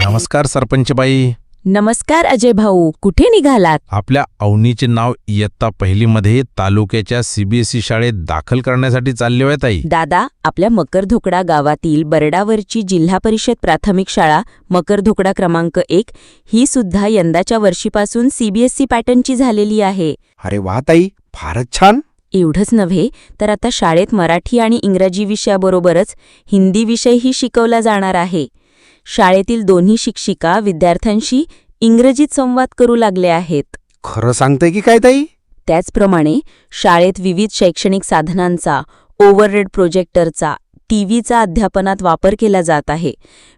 नमस्कार सरपंचबाई. नमस्कार अजय भाऊ कुठे निघालात? आपल्या अवनीचे नाव इयत्ता पहिलीमध्ये तालुक्याच्या सीबीएसई शाळेत दाखल करण्यासाठी चालले होय ताई. दादा आपल्या मकरधोकडा गावातील बरडावरची जिल्हा परिषद प्राथमिक शाळा मकरधोकडा क्रमांक एक ही सुद्धा यंदाच्या वर्षीपासून सीबीएसई पॅटर्नची झालेली आहे. अरे वा ताई फारच छान. एवढंच नव्हे तर आता शाळेत मराठी आणि इंग्रजी विषयाबरोबरच हिंदी विषयही शिकवला जाणार आहे. शाळेतील दोन्ही शिक्षिका विद्यार्थ्यांशी इंग्रजीत संवाद करू लागले आहेत. खरं सांगताय की काय ताई? त्याचप्रमाणे शाळेत विविध शैक्षणिक साधनांचा ओव्हरहेड प्रोजेक्टरचा टीव्हीचा अध्यापनात वापर केला जात आहे.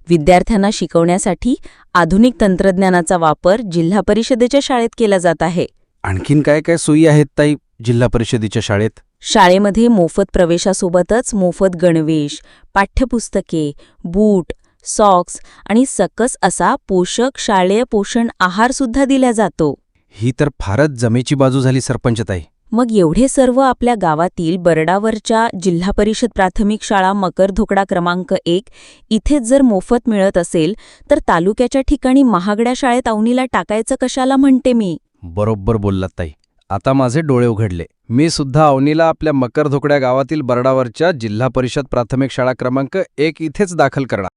विद्यार्थ्यांना शिकवण्यासाठी आधुनिक तंत्रज्ञानाचा वापर जिल्हा परिषदेच्या शाळेत केला जात आहे. आणखीन काय काय सोयी आहेत ताई? जिल्हा परिषदेच्या शाळेत? शाळेमध्ये मोफत प्रवेशासोबतच मोफत गणवेश पाठ्यपुस्तके बूट सॉक्स आणि सकस असा पोषक शालेय पोषण आहार सुद्धा दिला जातो. ही तर फारच जमेची बाजू झाली सरपंच ताई मग एवढे सर्व आपल्या गावातील बरडावरच्या जिल्हा परिषद प्राथमिक शाळा मकरधोकडा क्रमांक एक इथेच जर मोफत मिळत असेल तर तालुक्याच्या ठिकाणी महागड्या शाळेत अवनीला टाकायचं कशाला म्हणते मी? बरोबर बोललात ताई. आता माझे डोळे उघडले. मी सुद्धा अवनीला आपल्या मकरधोकड्या गावातील बरडावरच्या जिल्हा परिषद प्राथमिक शाळा क्रमांक एक इथेच दाखल करणार.